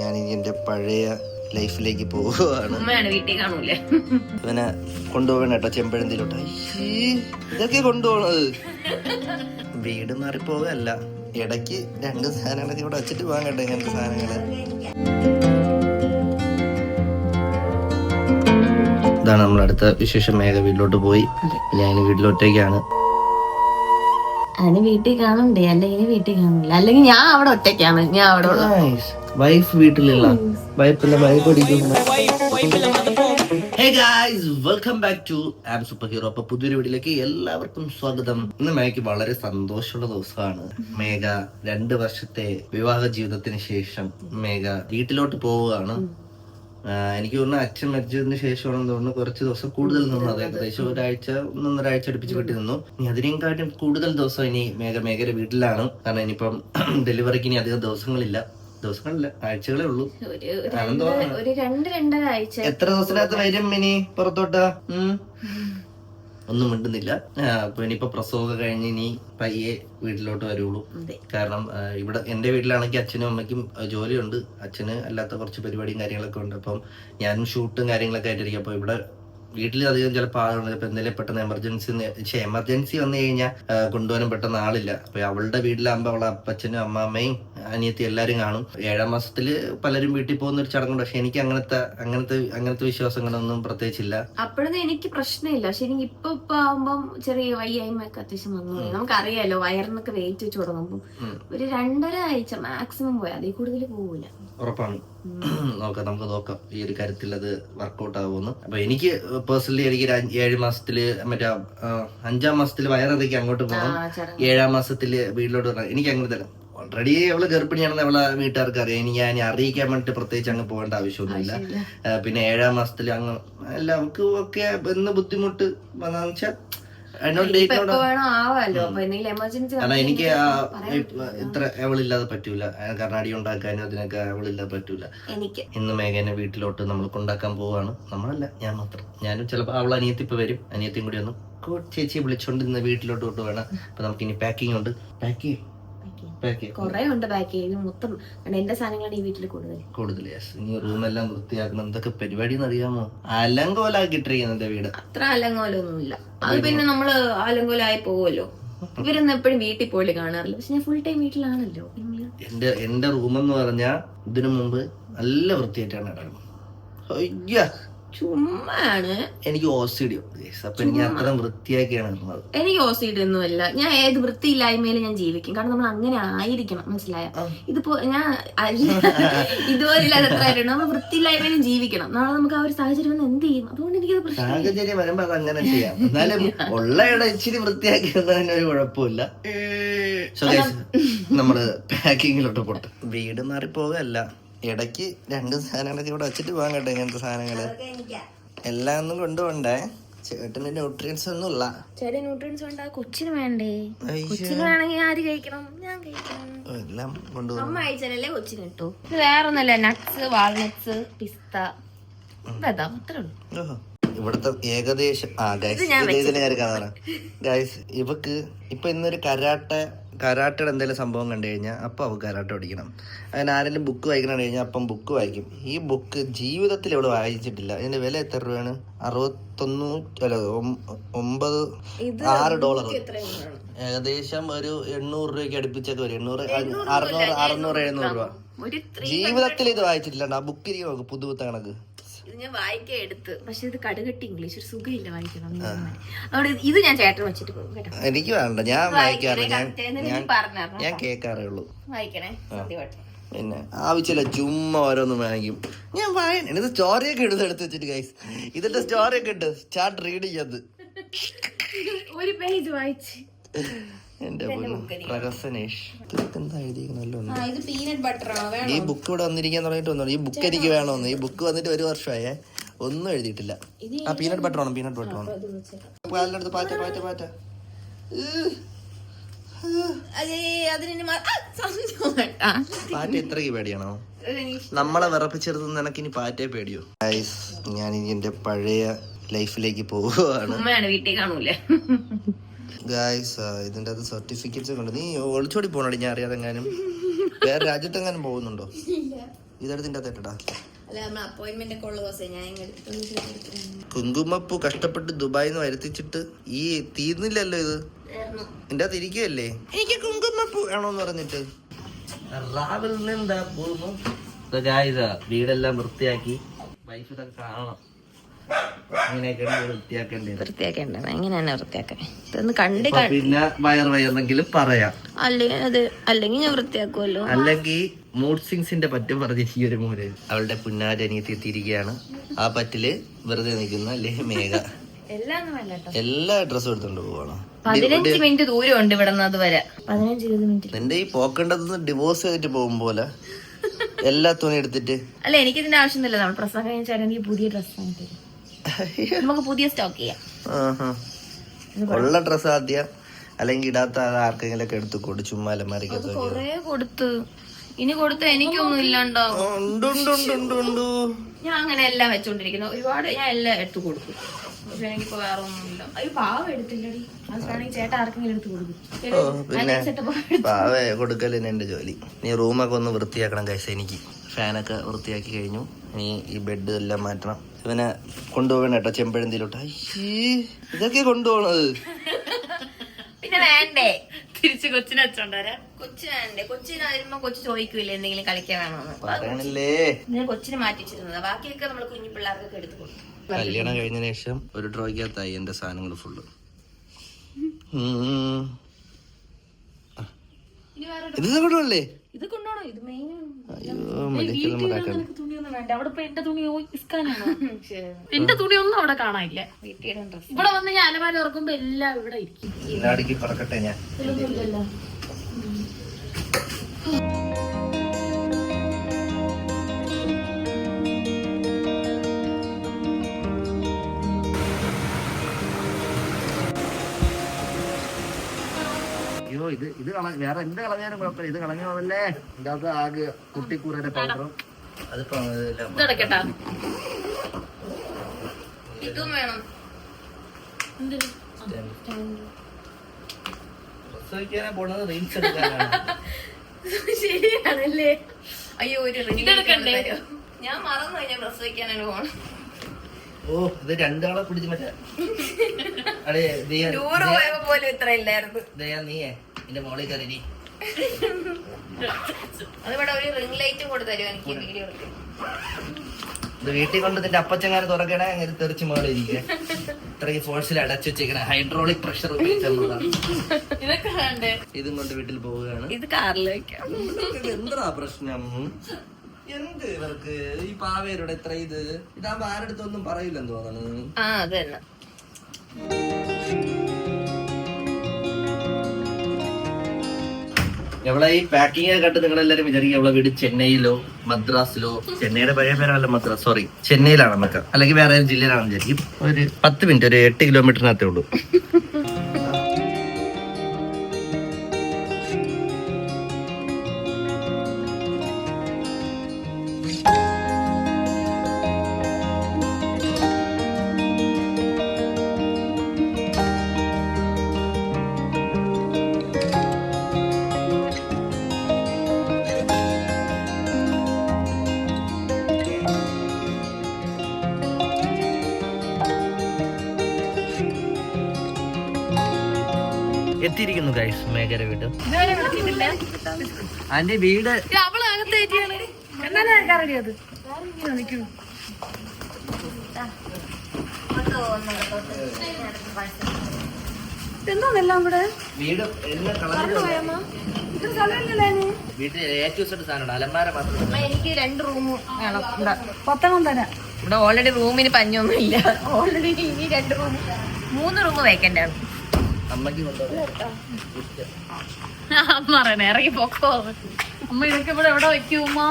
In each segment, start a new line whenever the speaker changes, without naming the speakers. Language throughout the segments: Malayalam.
ഞാൻ ഇനി എന്റെ പഴയ ലൈഫിലേക്ക് പോവുകയാണ്.
അവനെ വീട്ടിൽ കാണൂലേ
ഇവനെ കൊണ്ടുപോകണം കേട്ടോ ചെമ്പഴന്തിലോട്ട് ഇതൊക്കെ കൊണ്ടുപോകണത്. വീട് മാറിപ്പോകല്ല ഇടയ്ക്ക് രണ്ട് സാധനങ്ങളൊക്കെ ഇവിടെ വച്ചിട്ട് പോകാൻ കേട്ടോ ഇങ്ങനത്തെ സാധനങ്ങൾ. ഇതാണ് നമ്മൾ അടുത്ത വിശേഷം. മേഘ വീട്ടിലോട്ട് പോയി. ഞാൻ വീട്ടിലൊറ്റയ്ക്കാണ്
അതിന് വീട്ടിൽ കാണണ്ടേ അല്ലെങ്കിൽ വീട്ടിൽ കാണില്ല അല്ലെങ്കിൽ ഞാൻ അവിടെ ഒറ്റയ്ക്കാണ്. ഞാൻ അവിടെ
വൈഫ് വീട്ടിലുള്ള. വൈഫിന്റെ വൈഫ് അടിക്കുന്നു hey guys welcome back to am super hero അപ്പൊ പുതിയൊരു വീട്ടിലേക്ക് എല്ലാവർക്കും സ്വാഗതം. ഇന്ന് മേഘയ്ക്ക് വളരെ സന്തോഷമുള്ള ദിവസമാണ്. മേഘ രണ്ട് വർഷത്തെ വിവാഹ ജീവിതത്തിന് ശേഷം മേഘ വീട്ടിലോട്ട് പോവുകയാണ്. എനിക്ക് തോന്നുന്നു അച്ഛൻ മരിച്ചതിന് ശേഷമാണെന്ന് തോന്നുന്നു കുറച്ച് ദിവസം കൂടുതൽ നിന്നു. അത് ഏകദേശം ഒരാഴ്ച ഒന്നൊന്നരാഴ്ച അടുപ്പിച്ച് വീട്ടിൽ നിന്നു ഇനി അതിനേക്കാട്ടും കൂടുതൽ ദിവസം ഇനി മേഘ മേഘയുടെ വീട്ടിലാണ്. കാരണം ഇനിയിപ്പം ഡെലിവറിക്ക് ഇനി അധികം ദിവസങ്ങളില്ല. ദിവസങ്ങളില്ല ആഴ്ചകളേ ഉള്ളൂ.
ഒരു രണ്ട് രണ്ടര ആഴ്ച.
എത്ര ദിവസത്തിനകത്ത് വരും ഇനി പുറത്തോട്ട്? ഒന്നും മിണ്ടുന്നില്ല. ഇനിയിപ്പോ പ്രസവമൊക്കെ കഴിഞ്ഞ് ഇനി പയ്യെ വീട്ടിലോട്ട് വരുള്ളൂ. കാരണം ഇവിടെ എന്റെ വീട്ടിലാണെങ്കിൽ അച്ഛനും അമ്മയ്ക്കും ജോലിയുണ്ട്. അച്ഛന് അല്ലാത്ത കുറച്ച് പരിപാടിയും കാര്യങ്ങളൊക്കെ ഉണ്ട്. അപ്പം ഞാനും ഷൂട്ടും കാര്യങ്ങളൊക്കെ ആയിട്ടിരിക്കും. അപ്പൊ ഇവിടെ വീട്ടിൽ അധികം ചിലപ്പോൾ ആളുണ്ട്. ഇപ്പൊ എന്തെങ്കിലും പെട്ടെന്ന് എമർജൻസി പക്ഷെ എമർജൻസി വന്നു കഴിഞ്ഞാൽ കൊണ്ടുപോകാനും പെട്ടെന്ന് ആളില്ല. അപ്പൊ അവളുടെ വീട്ടിലാകുമ്പോൾ അവളെ അപ്പച്ചനും അമ്മാമ്മയും അനിയത്തി എല്ലാവരും കാണും. ഏഴാം മാസത്തിൽ പലരും വീട്ടിൽ പോകുന്ന ഒരു ചടങ്ങുണ്ട്. പക്ഷെ എനിക്ക് അങ്ങനത്തെ അങ്ങനത്തെ അങ്ങനത്തെ വിശ്വാസങ്ങളൊന്നും പ്രത്യേകിച്ചില്ല.
അപ്പോഴൊന്നും എനിക്ക് പ്രശ്നമില്ല. പക്ഷെ എനിക്ക് ഇപ്പൊ ഇപ്പൊ ആവുമ്പം ചെറിയ വയ്യായ്മയൊക്കെ അത്യാവശ്യം വന്നു. നമുക്കറിയാലോ വയറിനൊക്കെ വെയിറ്റ് വെച്ച് തുടങ്ങുമ്പോൾ ഒരു രണ്ടര ആഴ്ച മാക്സിമം പോയാൽ അതിൽ കൂടുതൽ പോകൂല
ഉറപ്പാണ്. നോക്കാം നമുക്ക് നോക്കാം. ഈ ഒരു കാര്യത്തിൽ അത് വർക്കൗട്ട് ആവുമെന്ന്. അപ്പൊ എനിക്ക് പേഴ്സണലി എനിക്ക് ഏഴ് മാസത്തിൽ മറ്റേ അഞ്ചാം മാസത്തിൽ വയറിറക്കി അങ്ങോട്ട് പോകണം ഏഴാം മാസത്തിൽ വീട്ടിലോട്ട് വരണം. എനിക്ക് അങ്ങനെ തന്നെ ഓൾറെഡി അവൾ ഗർഭിണിയാണെന്ന് അവളെ വീട്ടുകാർക്ക് അറിയാം. ഇനി ഞാൻ അറിയിക്കാൻ വേണ്ടിട്ട് പ്രത്യേകിച്ച് അങ്ങ് പോകേണ്ട ആവശ്യമൊന്നുമില്ല. പിന്നെ ഏഴാം മാസത്തിൽ അങ്ങ് അല്ല അവൾക്ക് ഒക്കെ എന്ന് ബുദ്ധിമുട്ട് വന്നാന്ന് വെച്ചാൽ കാരണം എനിക്ക് ഇത്ര അവളില്ലാതെ പറ്റൂല. കർണാടി ഉണ്ടാക്കാനും അതിനൊക്കെ അവളില്ലാതെ പറ്റൂല. ഇന്ന് മേഘനെ വീട്ടിലോട്ട് നമ്മൾ കൊണ്ടാക്കാൻ പോവാണ്. നമ്മളല്ല ഞാൻ മാത്രം. ഞാനും ചിലപ്പോൾ അവൾ അനിയത്തി ഇപ്പൊ വരും. അനിയത്തിയും കൂടി ഒന്ന് ചേച്ചിയെ വിളിച്ചോണ്ട് ഇന്ന് വീട്ടിലോട്ട് വേണം അപ്പൊ നമുക്ക് ഇനി പാക്കിംഗ് ഉണ്ട്. പാക്ക് ചെയ്യും.
കൊറേ ഉണ്ട് ബാക്ക് ചെയ്ത് മൊത്തം എന്റെ സാധനങ്ങളാണ് ഈ വീട്ടിൽ കൂടുതൽ
കൂടുതൽ ഇനി റൂമെല്ലാം വൃത്തിയാക്കണം. എന്തൊക്കെ പരിപാടി അറിയാമോ? അലങ്കോലാക്കിട്ടിരിക്കുന്നു എന്റെ വീട്.
അത്ര അലങ്കോലൊന്നുമില്ല. അത് പിന്നെ നമ്മൾ അലങ്കോലായി പോവുമല്ലോ ഇവരൊന്നും എപ്പോഴും വീട്ടിൽ പോയി കാണാറില്ല. പക്ഷെ ഞാൻ ഫുൾ ടൈം വീട്ടിലാണല്ലോ.
എന്റെ എന്റെ റൂമെന്ന് പറഞ്ഞാ ഇതിനു മുമ്പ് നല്ല വൃത്തിയായിട്ടാണ് കിടക്കുന്നത് അയ്യ!
ചുമ്മാണ്.
എനിക്ക് ഓസിഡി അപ്പൊ എനിക്ക് അത്ര വൃത്തിയാക്കിയാണ് ഇടുന്നത്
എനിക്ക് ഓസിഡി ഒന്നുമല്ല. ഞാൻ ഏത് വൃത്തിയില്ലായ്മയിൽ ഞാൻ ജീവിക്കും. കാരണം നമ്മൾ അങ്ങനെ ആയിരിക്കണം. മനസ്സിലായ? ഇതിപ്പോ ഞാൻ ഇതുപോലെ ഇല്ലാതെ എത്ര നമ്മൾ വൃത്തിയില്ലായ്മയിലും ജീവിക്കണം. നാളെ നമുക്ക് ആ ഒരു സാഹചര്യം വന്ന് എന്ത് ചെയ്യും? അതുകൊണ്ട് പ്രശ്നം
സാഹചര്യം വരുമ്പോ അത് അങ്ങനെ ചെയ്യാം. എന്നാലും ഉള്ള ഇടം ഇച്ചിരി വൃത്തിയാക്കി ഒരു കുഴപ്പമില്ല. നമ്മൾ പാക്കിങ്ങിലോട്ട് പോട്ടെ വീട് മാറിപ്പോകല്ല ഇടയ്ക്ക് രണ്ട് സാധനങ്ങളൊക്കെ ഇവിടെ വെച്ചിട്ട് പോകാൻ കേട്ടോ ഇങ്ങനത്തെ സാധനങ്ങൾ. എല്ലാം ഒന്നും കൊണ്ടുപോണ്ടേ ചേട്ടന് ന്യൂട്രിയൻസ് ഒന്നും ഇല്ല.
ചെറിയ ന്യൂട്രിയൻസ് വേണ്ട കൊച്ചിന് വേണ്ടേ. കൊച്ചിന് വേണമെങ്കിൽ ആര് കഴിക്കണം? ഞാൻ കഴിക്കണം.
എല്ലാം കൊണ്ടുപോകും.
അമ്മ അയച്ചാലല്ലേ കൊച്ചിന് കിട്ടൂ? ഇത് വേറെ ഒന്നല്ല നട്ട്സ് വാൾനട്ട്സ് പിസ്ത ബദാം അത്രേ ഉള്ളൂ.
ഇവിടുത്തെ ഏകദേശം ആ ഗൈസ് ഇതിന് ഞാൻ കഥ ഗൈസ് ഇവക്ക് ഇപ്പൊ ഇന്നൊരു കരാട്ട കരാട്ടയുടെ എന്തെങ്കിലും സംഭവം കണ്ടു കഴിഞ്ഞാൽ അപ്പൊ അവ കരാട്ട പഠിക്കണം. അങ്ങനെ ആരെങ്കിലും ബുക്ക് വായിക്കണം കഴിഞ്ഞാൽ അപ്പം ബുക്ക് വായിക്കും. ഈ ബുക്ക് ജീവിതത്തിൽ ഇവിടെ വായിച്ചിട്ടില്ല? ഇതിന്റെ വില എത്ര രൂപയാണ്? അറുപത്തൊന്നൂറ്റി അല്ല ഒമ്പത് ആറ് ഡോളർ ഏകദേശം ഒരു എണ്ണൂറ് രൂപയ്ക്ക് അടുപ്പിച്ചൊക്കെ വരും. എണ്ണൂറ് അറുന്നൂറ് അറുന്നൂറ് എഴുന്നൂറ് രൂപ. ജീവിതത്തിൽ ഇത് വായിച്ചിട്ടില്ല. ആ ബുക്ക് ഇരിക്കും നോക്ക് പുതുപുത്ത കണക്ക്
ഇത് ഞാൻ വായിക്കാൻ എടുത്ത്. പക്ഷെ ഇത് കടുകട്ടി ഇംഗ്ലീഷ് ഒരു സുഖമില്ല വായിക്കണം അതുകൊണ്ട് ഇത് ഞാൻ ചേട്ടൻ വെച്ചിട്ട് പോകും കേട്ടോ.
എനിക്ക് വേണ്ട ഞാൻ വായിക്കാറില്ല ഞാൻ
പറഞ്ഞു
ഞാൻ കേൾക്കാറേ ഉള്ളൂ
വായിക്കണേ സത്യമായിട്ട്.
പിന്നെ ആവശ്യമില്ല ചുമ്മാ ഓരോന്നും വാങ്ങിക്കും. ഞാൻ വായന ഇത് സ്റ്റോറിയൊക്കെ ഇടുന്നത് എടുത്ത് വെച്ചിട്ട് ഗൈസ് ഇതിന്റെ സ്റ്റോറിയൊക്കെ ഉണ്ട്. സ്റ്റാർട്ട് റീഡ് ചെയ്യത്
ഒരു പേജ് വായിച്ച്.
എന്റെ പ്രഹസനേഷ് എന്താ
ആണോ
ഈ ബുക്ക് ഇവിടെ വന്നിരിക്കാൻ തുടങ്ങിട്ട് വന്നു ഈ ബുക്ക് എനിക്ക് വേണമെന്ന് ഈ ബുക്ക് വന്നിട്ട് ഒരു വർഷമായേ. ഒന്നും എഴുതിയിട്ടില്ല. ആ പീനട്ട് ബട്ടർ വേണം പീനട്ട് ബട്ടർ വേണം കാലിന്റെ പാറ്റ പാറ്റ പാറ്റ. പാറ്റ ഇത്രയ്ക്ക് പേടിയാണോ? നമ്മളെ വിറപ്പിച്ചെടുത്ത് നിനക്ക് ഇനി പാറ്റേ പേടിയോ? ഞാൻ ഇനി എന്റെ പഴയ ലൈഫിലേക്ക് പോവുകയാണ്.
വീട്ടിൽ കാണൂലേ.
ഗായ്സ് ഇതിന്റെ അത് സർട്ടിഫിക്കറ്റ്സ് കൊണ്ട് നീ ഒളിച്ചോടി പോണടി ഞാൻ അറിയാതെ എങ്ങാനും വേറെ രാജ്യത്തെങ്ങാനും പോകുന്നുണ്ടോ? ഇതെടുത്തിന്റെ അകത്തിട്ടാ
അല്ല നമ്മൾ അപ്പോയിന്റ്മെന്റ് ഒക്കെ ഞാൻ ഇങ്ങ് എടുത്തൊന്ന് ചേർത്തിട്ടുണ്ട്.
കുങ്കുമപ്പൂ കഷ്ടപ്പെട്ട് ദുബായിൽ നിന്ന് വരുത്തിച്ചിട്ട് ഈ തീർന്നില്ലല്ലോ ഇത്. എന്റെ അത് ഇരിക്കുകയല്ലേ എനിക്ക് കുങ്കുമപ്പൂ വേണോന്ന് പറഞ്ഞിട്ട്. വീടെല്ലാം വൃത്തിയാക്കി. വൈഫ് ഇതൊക്കെ കാണണം. വൃത്തിയാക്കേണ്ടത്.
വൃത്തിയാക്കണ്ട എങ്ങനെ തന്നെ വൃത്തിയാക്കാൻ ഇതൊന്ന് കണ്ട്
അപ്പൊ പിന്നെ വയർ വയറെങ്കിലും പറയാം.
അല്ലെങ്കിൽ അത് അല്ലെങ്കിൽ ഞാൻ വൃത്തിയാക്കുമല്ലോ
അല്ലെങ്കിൽ മൂഡ് സിങ്സിന്റെ പറ്റും പറഞ്ഞ ഈ ഒരു മൂല അവളുടെ പുന്നാരനിയത്തി എത്തിയിരിക്കുകയാണ് ആ പറ്റിൽ വെറുതെ നിൽക്കുന്ന അല്ലേ മേഘ.
എല്ലാം
ഡ്രസ്സും എടുത്തോണ്ട് പോവാണോ.
പതിനഞ്ച് മിനിറ്റ് ദൂരം ഉണ്ട് ഇവിടെ നിന്ന് അതുവരെ. പതിനഞ്ച് ഇരുപത് മിനിറ്റ്.
എന്റെ ഈ പോക്കേണ്ടത് ഡിവോഴ്സ് ആയിട്ട് പോകും പോലെ. എല്ലാ തുണി എടുത്തിട്ട്.
അല്ല എനിക്ക് ഇതിന്റെ ആവശ്യമൊന്നുമില്ല നമ്മൾ പ്രസംഗം കഴിഞ്ഞാൽ എനിക്ക് പുതിയ ഡ്രസ്സ് വാങ്ങി തരും. നമുക്ക് പുതിയ സ്റ്റോക്ക് ചെയ്യാം.
ആഹാ. ഉള്ള ഡ്രസ്സ് ആദ്യം. അല്ലെങ്കിൽ ഇടാത്ത ആർക്കെങ്കിലും ഒക്കെ എടുത്ത് കൊടു ചുമ്മാ അലമാരിക്കകത്ത് വെക്കാം.
കൊറേ കൊടുത്ത്. ഇനി കൊടുത്ത എനിക്കൊന്നും ഇല്ലാണ്ടാവും. ഞാൻ അങ്ങനെ എല്ലാം വെച്ചോണ്ടിരിക്കുന്നു. ഒരുപാട് ഞാൻ എല്ലാം എടുത്തു കൊടുത്തു പക്ഷെ എനിക്കിപ്പോ വേറെ ഒന്നുമില്ല അയ്യോ പാവ എടുത്തില്ലടി. അതാണെങ്കിൽ ചേട്ടാ ആർക്കെങ്കിലും എടുത്തു കൊടുക്കും.
പിന്നെ പാവേ കൊടുക്കലിന് എന്റെ ജോലി. നീ റൂമൊക്കെ ഒന്ന് വൃത്തിയാക്കണം കൈസ എനിക്ക്. ഫാനൊക്കെ വൃത്തിയാക്കി കഴിഞ്ഞു. ഇനി ഈ ബെഡ് എല്ലാം മാറ്റണം. ഇവനെ കൊണ്ടുപോകണം കേട്ടോ ചെമ്പഴന്തിയിലോട്ട്. അയ്യേ ഇതൊക്കെ കൊണ്ടുപോകണത്.
പിന്നെ വേണ്ടേ? തിരിച്ച് കൊച്ചിനെ വെച്ചോണ്ടരാ കൊച്ചിന് വേണ്ടേ? കൊച്ചിന് വരുമ്പോ കൊച്ചു ചോദിക്കൂലേ എന്തെങ്കിലും കളിക്കാൻ വേണമെന്ന് ഞാൻ കൊച്ചിനെ മാറ്റിച്ചിരുന്നത് ബാക്കിയൊക്കെ നമ്മൾ കുഞ്ഞു പിള്ളേർക്കൊക്കെ എടുത്തു കൊടുക്കും.
കല്യാണം കഴിഞ്ഞതിന് ശേഷം ഒരു ഡ്രോയ്ക്കകത്തായി എന്റെ സാധനങ്ങൾ ഫുള്ള്. ഇത് കൊണ്ടുപോകല്ലേ?
ഇത് കൊണ്ടോണോ? ഇത്
തുണിയൊന്നും വേണ്ട. അവിടെ ഇപ്പൊ എന്റെ തുണി ഇസ്കാനാണോ എന്റെ തുണി ഒന്നും അവിടെ കാണാനില്ല. ഇവിടെ വന്ന് ഞാൻ അലമാര തുറക്കുമ്പോ എല്ലാം ഇവിടെ ഇരിക്കും.
പറക്കട്ടെ ഞാൻ. ഇത് ഇത് കള വേറെ എന്ത് കളഞ്ഞാലും കുഴപ്പമില്ല. ഇത് കളഞ്ഞു പോകല്ലേ ഇതിന്റെ അകത്ത് ആകെ കുട്ടിക്കൂറയുടെ പൗഡറും. അതിപ്പോ
ഇതും വേണം.
പ്രസവിക്കാനാ പോണത് റീൽസ് എടുക്കാനാണ്.
ശരിയാണല്ലേ? അയ്യോ ഒരു
ഇതെടുക്കണ്ടേ?
ഞാൻ മറന്നു കഴിഞ്ഞാൽ പ്രസവിക്കാനാണ് പോണം.
ഓ ഇത് രണ്ടാളെ പിടിച്ച് മറ്റേ. അടേ ദിയ
ടൂറ് പോയപ്പോ പോലും ഇത്ര ഇല്ലായിരുന്നു.
ദയാ നീയേ. എന്റെ മോളിൽ കയറി നീ
അതിവിടെ ഒരു റിംഗ് ലൈറ്റും കൊണ്ട് തരും എനിക്ക് വീഡിയോ എടുക്കാൻ
ഇത് വീട്ടിൽ കൊണ്ട് നിന്റെ അപ്പച്ചങ്ങാനെ തുറക്കണേ അങ്ങനെ തെറിച്ച് മോളി ഇരിക്കുക ഇത്രയും ഫോഴ്സിൽ അടച്ചു വെച്ചേക്കണ ഹൈഡ്രോളിക് പ്രഷർ ഉപയോഗിച്ചുള്ളതാണ് ഇതും കൊണ്ട് വീട്ടിൽ പോവുകയാണ്.
ഇത് കാറിൽ വെക്കാം.
ഇത് എന്താ പ്രശ്നം? എന്ത് ഇവർക്ക്? ഈ പാവേരുടെ ഇത്ര ഇത്? ഇതാകുമ്പോ ആരടുത്തൊന്നും പറയില്ലെന്ന് തോന്നുന്നു
ആ അത്
എവിടെ ഈ പാക്കിംഗ് കണ്ട് നിങ്ങൾ എല്ലാരും വിചാരിക്കും നമ്മളെ വീട് ചെന്നൈയിലോ മദ്രാസിലോ ചെന്നൈയുടെ പഴയ പേരല്ല മദ്രാസ് സോറി ചെന്നൈയിലാണ് നമുക്ക് അല്ലെങ്കിൽ വേറെ ജില്ലയിലാണെന്ന് വിചാരിക്കും. ഒരു പത്ത് മിനിറ്റ് ഒരു എട്ട് കിലോമീറ്ററിനകത്തേ ഉള്ളൂ. എത്തിയിരിക്കുന്നു ഗൈസ് മേഘര വീട്.
അന്റെ
അതിന്റെ വീട് വീട് എല്ലാം വീട്ടിൽ ഏറ്റവും അലമാര മാത്രം
എനിക്ക് രണ്ട് റൂം വേണം. ഇവിടെ
പത്തെണ്ണം തരാം.
ഇവിടെ ഓൾറെഡി റൂമിന് പഞ്ഞൊന്നും ഇല്ല ഓൾറെഡി ഇനി രണ്ട് റൂം മൂന്ന് റൂം വേക്കന്റ് ആണ്.
അമ്മയ്ക്ക് കൊണ്ടുപോകാം
പറയണേ ഇറങ്ങി പൊക്കോ. അമ്മ ഇതൊക്കെ ഇവിടെ എവിടെ വെക്കുമാ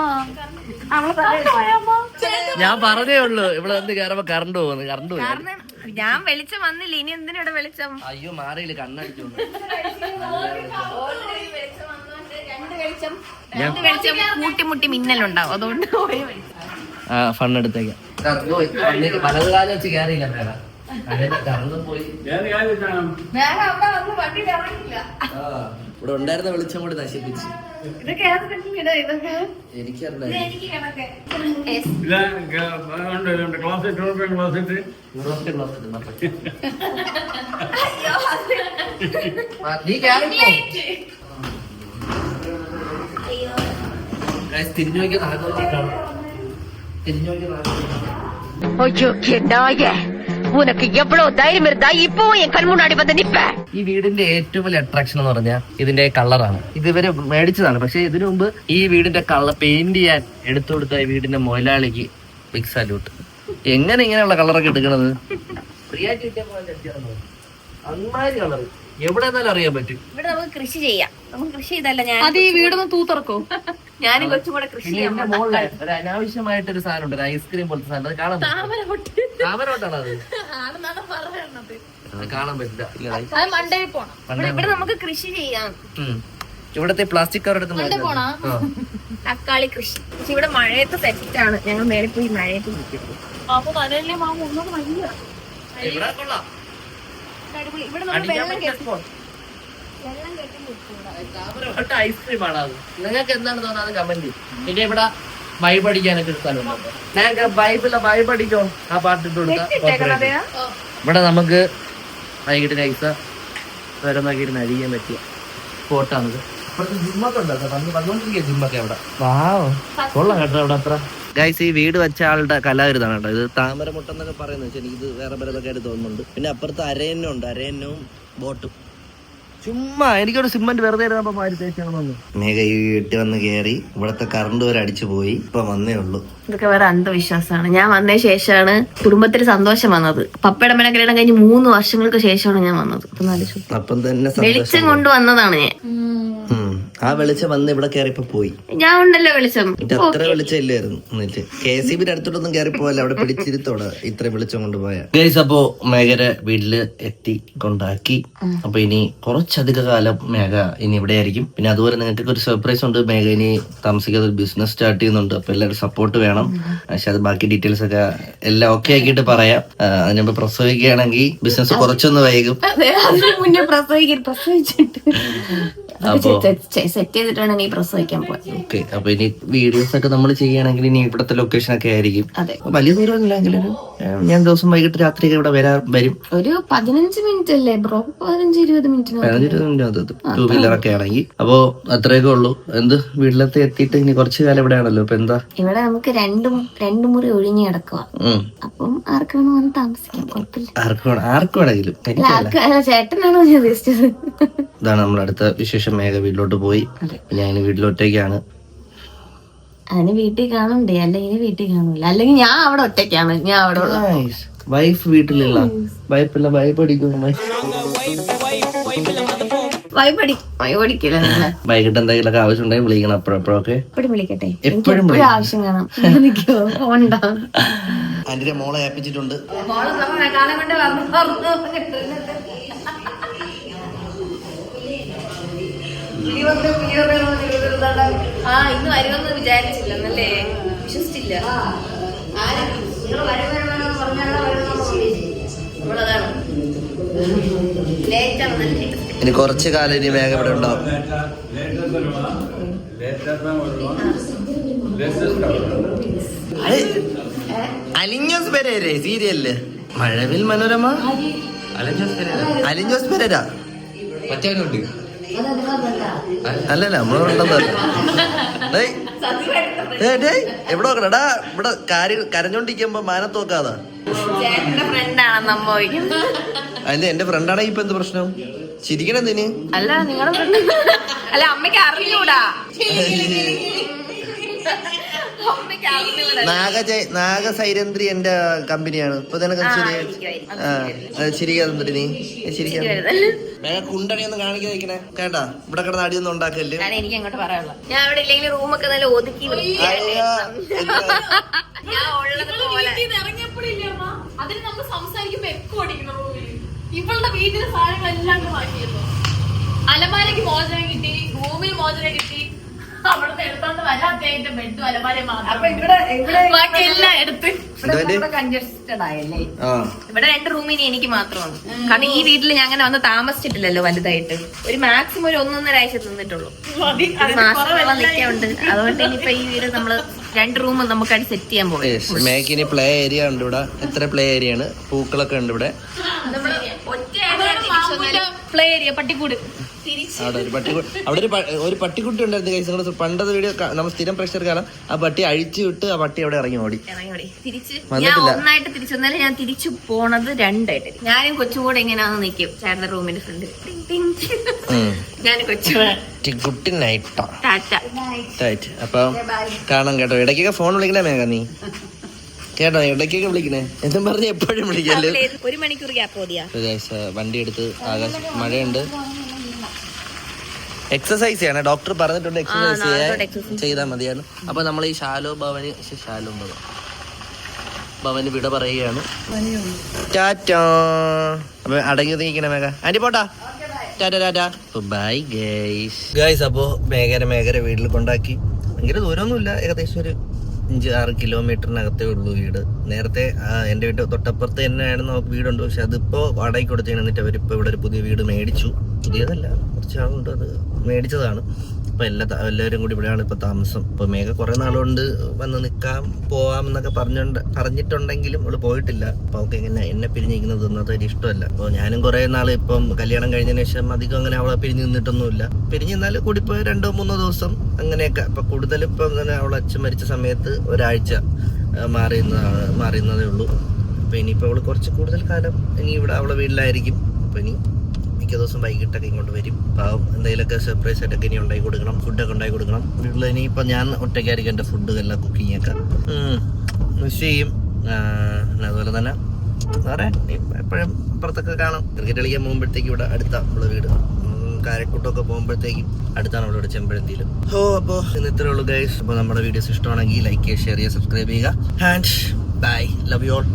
ഞാൻ പറഞ്ഞേ ഉള്ളു ഇവിടെ വന്ന് കയറുമ്പോ കറണ്ട് പോകുന്നു കറണ്ട് പോയി.
ഞാൻ വെളിച്ചം വന്നില്ല ഇനി എന്തിനാ ഇവിടെ വെളിച്ചം?
അയ്യോ മാറിയില്ല കണ്ണടിച്ചു
രണ്ട് വെളിച്ചം കൂട്ടിമുട്ടി മിന്നലുണ്ടാവും അതുകൊണ്ട് ഒരു വെളിച്ചം.
ആ ഫണ്ണെടുത്തേക്കാം വലത് കാലം വെച്ച് കയറിയില്ല മേഘ ഇവിടെ ഉണ്ടായിരുന്ന വെളിച്ചം കൂടി നശിപ്പിച്ചു. തിരിഞ്ഞു തിരിഞ്ഞു
உனக்கு எவ்வளவு தைரியம் இருந்தா இப்பவும் என் கண் முன்னாடி வந்து நிப்ப
ഈ വീടിന്റെ ഏറ്റവും വലിയ അട്രാക്ഷൻ എന്ന് പറഞ്ഞാൽ ഇതിന്റെ കളറാണ് ഇത് ഇവര് മേടിച്ചതാണ് പക്ഷെ ഇതിനു മുമ്പ് ഈ വീടിന്റെ കളർ പെയിന്റ് ചെയ്യാൻ എടുത്തു കൊടുത്ത ഈ വീടിന്റെ മൊയലാളിക്ക് ബിഗ് സാല്യൂട്ട് എങ്ങനെ ഇങ്ങനെയുള്ള കളറൊക്കെ എടുക്കണത് ഫ്രീ ആയിട്ട് കിട്ടിയ പോലെ ചെത്തിയാണെന്ന് അമ്മാതിരി കളർ എവിടെ നിന്നാലും അറിയാൻ പറ്റും
ഇവിടെ നമുക്ക് കൃഷി ചെയ്യാം നമുക്ക് കൃഷി ചെയ്തല്ല ഞാൻ
അത് ഈ വീടൊന്ന് തൂത്തിറക്കോ
ഞാനും കുറച്ചും കൂടെ കൃഷി
പിന്നെ
ചെയ്യാം
എന്റെ മോളിൽ ഒരു അനാവശ്യമായിട്ട് ഒരു സാധനം ഉണ്ട് ഐസ്ക്രീം പോലത്തെ സാധനം. അത് കാണാൻ അത്? അത് കാണാൻ പറ്റില്ല. അത്
അത് മണ്ടയിൽ പോണം.
ഇവിടെ ഇവിടെ നമുക്ക് കൃഷി ചെയ്യാം.
ഉം. ഇവിടത്തെ പ്ലാസ്റ്റിക് കവർ എടുത്ത് മാറ്റി ആ.
തക്കാളി കൃഷി. പക്ഷെ ഇവിടെ മഴയത്ത് തെറ്റാണ് ഞങ്ങൾ മേലെ പോയി മഴയത്ത് നിൽക്കുന്നു.
അപ്പൊ തലയിലെ മാമ? ഒന്നും വയ്യ.
ഇവിടെ കൊള്ളാം?
അടിപൊളി. ഇവിടെ നമ്മൾ
അടിക്കാൻ
വെള്ളം
പറ്റിയ
കെട്ടി
spot.
വെള്ളം കെട്ടി നിൽക്കുന്നു
താമരവട്ട ഐസ്ക്രീം ആണ് അത് നിങ്ങൾക്ക് എന്താണ് തോന്നുന്നത് കമന്റ് പിന്നെ ഇവിടെ വൈബ് അടിക്കാനൊക്കെ ഒരു സ്ഥലമുണ്ട്. ഞങ്ങൾക്ക് ബൈബിളെ വൈബ് അടിക്കോ ആ പാട്ടിട്ട് കൊടുക്കാം ഇവിടെ നമുക്ക് വൈകിട്ട് നൈസ വരെ നോക്കിയിരുന്ന് അടിക്കാൻ പറ്റിയ ഫോട്ടാണിത് ഇവിടുത്തെ ജിമ്മൊക്കെ ഉണ്ടോ? വന്ന് വന്നോണ്ടിരിക്കുക ജിമ്മൊക്കെ അവിടെ. വാവ് കൊള്ളാം കേട്ടോ അവിടെ അത്ര. ഗൈസ് ഈ വീട് വെച്ച ആളുടെ കലാവിരുതാണ് കേട്ടോ. ഇത് താമരമുട്ടെന്നൊക്കെ പറയുന്നത്. പക്ഷെ എനിക്കിത് വേറെ പലതൊക്കെ ആയിട്ട് തോന്നുന്നുണ്ട്. പിന്നെ അപ്പുറത്ത് അരയന്നുണ്ട് അരയന്നവും ബോട്ടും. ചുമ്മാ എനിക്കൊരു സിമെന്റ് വെറുതെ ഇരുന്നപ്പോ തേച്ചാണെന്ന് മേഘ ഈ വീട്ടിൽ വന്ന് കയറി ഇവിടത്തെ കറണ്ട് വരെ അടിച്ചു പോയി ഇപ്പൊ വന്നേ ഉള്ളൂ.
ഇതൊക്കെ വേറെ അന്ധവിശ്വാസമാണ്. ഞാൻ വന്ന ശേഷമാണ് കുടുംബത്തിൽ സന്തോഷം വന്നത്. പപ്പയുടെ മേലെ കല്യാണം കഴിഞ്ഞ് മൂന്ന് വർഷങ്ങൾക്ക് ശേഷമാണ് ഞാൻ വന്നത്. അപ്പൊ
തന്നെ
വെളിച്ചം കൊണ്ടുവന്നതാണ് ഞാൻ.
ആ വെളിച്ചം വന്ന് ഇവിടെ കയറിയപ്പോ പോയി.
ഞാൻ ഉണ്ടല്ലോ വെളിച്ചം.
അത്ര വെളിച്ചം ഇല്ലായിരുന്നു എന്നിട്ട് കെ സി ബിന്റെ അടുത്തോട്ടൊന്നും കയറി പോയല്ല അവിടെ പിടിച്ചിരുത്തോടെ ഇത്ര വെളിച്ചം കൊണ്ടുപോയ ഗൈസ് അപ്പോ മേഘര വീട്ടിൽ എത്തി കൊണ്ടാക്കി. അപ്പൊ ഇനി കുറച്ചധിക കാലം മേഘ ഇനി ഇവിടെ ആയിരിക്കും. പിന്നെ അതുപോലെ നിങ്ങൾക്ക് ഒരു സർപ്രൈസ് ഉണ്ട്. മേഘ ഇനി താമസിക്കാതെ ഒരു ബിസിനസ് സ്റ്റാർട്ട് ചെയ്യുന്നുണ്ട്. അപ്പൊ എല്ലാവരും സപ്പോർട്ട് വേണം. പക്ഷെ അത് ബാക്കി ഡീറ്റെയിൽസ് ഒക്കെ എല്ലാം ഓക്കെ ആക്കിയിട്ട് പറയാം. അതിനുമ്പ് അതിന് പ്രസവിക്കുകയാണെങ്കിൽ ബിസിനസ് കുറച്ചൊന്ന് വൈകും.
പ്രസവിച്ചിട്ട്.
അപ്പോ
സെറ്റ് ചെയ്തിട്ടാണ് ഇനി പ്രസവിക്കാൻ പോയത്
ഓക്കെ അപ്പൊ ഇനി വീഡിയോസ് ഒക്കെ നമ്മൾ ചെയ്യുകയാണെങ്കിൽ ഇനി ഇവിടുത്തെ ലൊക്കേഷൻ ഒക്കെ ആയിരിക്കും.
അതെ.
വലിയ ഏഹ്, ഞാൻ ദിവസം വൈകിട്ട് രാത്രി ഇവിടെ വരാ വരും.
ഒരു പതിനഞ്ച് മിനിറ്റ് അല്ലേ ബ്രോ പതിനഞ്ച് ഇരുപത്
മിനിറ്റ് ടൂ വീലർ ഒക്കെ ആണെങ്കിൽ അപ്പോ അത്രയൊക്കെ ഉള്ളൂ. എന്ത് വീട്ടിലത്തെ എത്തിയിട്ട് ഇനി കുറച്ചു കാലം ഇവിടെ ആണല്ലോ ഇപ്പൊ എന്താ?
ഇവിടെ നമുക്ക് രണ്ടും രണ്ടു മുറി ഒഴിഞ്ഞു കിടക്കുക അപ്പം ആർക്ക് വേണം വന്ന് താമസിക്കാം. കുഴപ്പമില്ല.
ആർക്കും ആർക്കും
ചേട്ടനാണോ ഞാൻ ഉദ്ദേശിച്ചത്?
ഇതാണ് നമ്മുടെ അടുത്ത വിശേഷം മേഘ വീട്ടിലോട്ട് പോയി. ഞാൻ ഇനി വീട്ടിലൊറ്റയ്ക്കാണ്
അതിന് വീട്ടിൽ കാണണ്ടേ? അല്ലെങ്കിൽ വീട്ടിൽ കാണൂല. അല്ലെങ്കിൽ ഞാൻ അവിടെ ഒറ്റയ്ക്കാണ്. ഞാൻ അവിടെ ഉള്ള.
വൈഫ് വീട്ടിലുള്ള വൈഫില്ല വൈഫ് അടിക്കും
വൈപടി വൈപടിക്കില്ല നിങ്ങളെ
വൈകിട്ട് എന്തെങ്കിലുമൊക്കെ ആവശ്യം ഉണ്ടെങ്കിൽ വിളിക്കണം അപ്പോഴപ്പോഴൊക്കെ
എപ്പോഴും വിളിക്കട്ടെ.
എപ്പോഴും
ആവശ്യം കാണാം എനിക്കോ പോണ്ട.
ആന്റിന്റെ മോളെ ഏൽപ്പിച്ചിട്ടുണ്ട്
ആ ഇന്ന് വരുമെന്ന് വിചാരിച്ചില്ലെന്നല്ലേ? വിശ്വസിച്ചില്ല. ആരും? നിങ്ങൾ വരുമെന്ന് പറഞ്ഞാണോ വരുമെന്ന് നമ്മളതാണ്. ലേറ്റ് ആണ് നല്ല
ഇനി കുറച്ച് കാലം ഇനി വേഗം ഇവിടെ ഉണ്ടാവും. അലിഞ്ഞോസ് പെരേരെ സീരിയലിൽ. മഴവിൽ മനോരമ? അലിഞ്ഞോസ് പെരേര
മറ്റവനുണ്ട്
അല്ലല്ല നമ്മളുണ്ടെന്ന് എവിടെ നോക്കണടാ ഇവിടെ കാര്യം കരഞ്ഞോണ്ടിരിക്കുമ്പോ മാനത്ത് നോക്കാതാ. എന്റെ ഫ്രണ്ടാണെങ്കിൽ ഇപ്പൊ എന്ത് പ്രശ്നം? ചിരിക്കണെന്തിന്
അല്ല നിങ്ങളുടെ അല്ല അമ്മയ്ക്ക് അറിഞ്ഞൂടാ.
നാഗ നാഗ സൈരന്ത്രി എന്റെ കമ്പനിയാണ്. ഇപ്പൊ നിനക്ക് ശരി ആ അത് ചിരിക്കാതെ നീ ശരിയാ മേഘ കുണ്ടണിയൊന്നും കാണിക്കാതിരിക്കണേ കേട്ടാ ഇവിടെ കിടന്ന് അടിയൊന്നും ഉണ്ടാക്കല്ലേ?
എനിക്ക് അങ്ങോട്ട് പറയാനുള്ളത്. ഞാൻ അവിടെ ഇല്ലെങ്കിൽ റൂമൊക്കെ നല്ല ഒതുക്കി ഞാൻ ഉള്ളത് പോലെ.
ഇറങ്ങിയപ്പോഴില്ലേ അമ്മ? അതിന് നമ്മൾ സംസാരിക്കുമ്പോ എക്കോ അടിക്കണം റൂമിൽ ഇവളുടെ വീട്ടിലെ സാധനങ്ങളെല്ലാം അങ്ങ് മാറ്റിയിരുന്നു അലമാരയ്ക്ക് മോചനം കിട്ടി റൂമിൽ മോചനം കിട്ടി അവിടുന്ന് എടുത്തോണ്ട് വരാത്തേന്റെ ബെഡും അലമാരയും
അപ്പൊ
മാത്രം
ഇവിടെ ഇവിടെ
ബാക്കി എല്ലാം എടുത്ത്.
എന്താ
കൺജസ്റ്റഡ് ആയല്ലേ?
ആ.
ഇവിടെ രണ്ട് റൂമിന് എനിക്ക് മാത്രമാണ് കാരണം ഈ വീട്ടിൽ ഞാൻ അങ്ങനെ വന്ന് താമസിച്ചിട്ടില്ലല്ലോ വലുതായിട്ട്. ഒരു മാക്സിമം ഒരു ഒന്നൊന്നര ആഴ്ച നിന്നിട്ടുള്ളൂ.
മതി.
ഒരു മാസത്തോളം നിൽക്കുന്നുണ്ട്. അതുകൊണ്ട് ഇനിയിപ്പോ ഈ വീട് നമ്മൾ രണ്ട് റൂം നമുക്കായിട്ട് സെറ്റ് ചെയ്യാൻ പോകും
മേക്കിന് പ്ലേ ഏരിയ ഉണ്ട് ഇവിടെ. എത്ര പ്ലേ ഏരിയ ആണ്. പൂക്കളൊക്കെ ഉണ്ട് ഇവിടെ.
പ്ലേ ഏരിയ പട്ടിക്കൂട്.
അവിടെ ഒരു പട്ടി അവിടെ ഒരു പ- ഒരു പട്ടിക്കുട്ടി ഉണ്ടായിരുന്നു കൈസ് നിങ്ങൾ പണ്ടത്തെ വീഡിയോ നമ്മൾ സ്ഥിരം പ്രഷർ കാരണം ആ പട്ടി അഴിച്ചു വിട്ട് ആ പട്ടി അവിടെ ഇറങ്ങി ഓടി.
ഇറങ്ങിയോടി. തിരിച്ച്. ഞാൻ
വന്നിട്ടില്ല.
ഒന്നായിട്ട് തിരിച്ചു. വന്നാലും ഞാൻ തിരിച്ചു പോണത് രണ്ടായിട്ട്. ഞാനും കൊച്ചുകൂടെ ഇങ്ങനെയാന്ന് നിൽക്കും ചേട്ടന്റെ റൂമിന്റെ ഫ്രണ്ട്. ഞാൻ കൊച്ചുകൂടെ
കുട്ടി നൈറ്റാ.
ടാറ്റ.
റൈറ്റ് അപ്പം കാണാം കേട്ടോ. ഇടയ്ക്കൊക്കെ ഫോൺ വിളിക്കണേ മേഘ നീ. കേട്ടോ ഇടയ്ക്കൊക്കെ വിളിക്കണേ. എന്നും പറഞ്ഞ് എപ്പോഴും വിളിക്കല്ലേ?
ഒരു മണിക്കൂർ ഗ്യാപ്പ് മതിയാ.
വണ്ടി എടുത്ത് ആകാശം മഴയുണ്ട്. എക്സസൈസ് ചെയ്യണം. ഡോക്ടർ പറഞ്ഞിട്ടുണ്ട് എക്സസൈസ് ചെയ്യാൻ. ചെയ്താൽ മതിയാണ് അപ്പൊ നമ്മൾ ഈ ശാലോ ഭവന് ശാലോ ഭവൻ ഭവന് വിട പറയുകയാണ്. ടാറ്റാ. അപ്പൊ അടങ്ങി ഒതുങ്ങിക്കണേ മേഘ. ആന്റി പോട്ടാ. Tata Tata. Bye guys guys അപ്പോ മേഘര മേഘര വീട്ടിൽ കൊണ്ടാക്കി. ഭയങ്കര ദൂരമൊന്നുമില്ല. ഏകദേശം ഒരു അഞ്ച് ആറ് കിലോമീറ്ററിനകത്തേ ഉള്ളൂ വീട്. നേരത്തെ എന്റെ വീട്ട് തൊട്ടപ്പുറത്ത് തന്നെയാണ് നമുക്ക് വീടുണ്ട്. പക്ഷെ അതിപ്പോൾ വാടകയ്ക്ക് കൊടുത്തു കഴിഞ്ഞിട്ട് അവരിപ്പോൾ ഇവിടെ ഒരു പുതിയ വീട് മേടിച്ചു. പുതിയതല്ല കുറച്ച് നാളുകൊണ്ട് അത് മേടിച്ചതാണ്. അപ്പൊ എല്ലാ എല്ലാവരും കൂടി ഇവിടെയാണ് ഇപ്പൊ താമസം. ഇപ്പൊ മേഘ കുറെ നാളുകൊണ്ട് വന്ന് നിൽക്കാം പോവാം എന്നൊക്കെ പറഞ്ഞുണ്ട് പറഞ്ഞിട്ടുണ്ടെങ്കിലും ഇവിടെ പോയിട്ടില്ല. അപ്പൊ അവൾക്ക് ഇങ്ങനെ എന്നെ പിരിഞ്ഞിരിക്കുന്നത് ഒന്നത് ഒരു ഇഷ്ടമല്ല. അപ്പോൾ ഞാനും കുറെ നാൾ ഇപ്പം കല്യാണം കഴിഞ്ഞതിന് ശേഷം അധികം അങ്ങനെ അവളെ പിരിഞ്ഞ് നിന്നിട്ടൊന്നുമില്ല. പിരിഞ്ഞ് നിന്നാൽ രണ്ടോ മൂന്നോ ദിവസം അങ്ങനെയൊക്കെ. അപ്പൊ കൂടുതലും ഇപ്പൊ അങ്ങനെ അവളെ അച്ഛൻ മരിച്ച സമയത്ത് ഒരാഴ്ച മാറിയുന്ന മാറിയുന്നതേ ഉള്ളൂ. അപ്പൊ ഇനിയിപ്പോ അവൾ കുറച്ച് കൂടുതൽ കാലം ഇനി ഇവിടെ അവളെ വീട്ടിലായിരിക്കും. അപ്പൊ ഇനി മിക്ക ദിവസം വൈകിട്ടൊക്കെ ഇങ്ങോട്ട് വരും. പാവം എന്തെങ്കിലുമൊക്കെ സർപ്രൈസ് ആയിട്ടൊക്കെ ഇനി ഉണ്ടാക്കി കൊടുക്കണം ഫുഡൊക്കെ ഉണ്ടാക്കി കൊടുക്കണം. വീട്ടിൽ ഇനിയിപ്പോൾ ഞാൻ ഒറ്റയ്ക്കായിരിക്കും എന്റെ ഫുഡ് എല്ലാം കുക്കിംഗ് ഒക്കെ മിസ് ചെയ്യും. പിന്നെ അതുപോലെ തന്നെ വേറെ എപ്പോഴും അപ്പുറത്തൊക്കെ കാണാം. ക്രിക്കറ്റ് കളിക്കാൻ പോകുമ്പോഴത്തേക്ക് ഇവിടെ അടുത്ത നമ്മളെ വീട്. കാരക്കൂട്ടൊക്കെ പോകുമ്പോഴത്തേക്കും അടുത്താണ് നമ്മളിവിടെ ചെമ്പഴത്തിയിൽ ഓ അപ്പോൾ ഇന്ന് ഇത്രേ ഉള്ളൂ ഗൈസ് അപ്പോൾ നമ്മുടെ വീഡിയോസ് ഇഷ്ടമാണെങ്കിൽ ലൈക്ക് ചെയ്യുക ഷെയർ ചെയ്യുക. സബ്സ്ക്രൈബ് ചെയ്യുക and bye love you all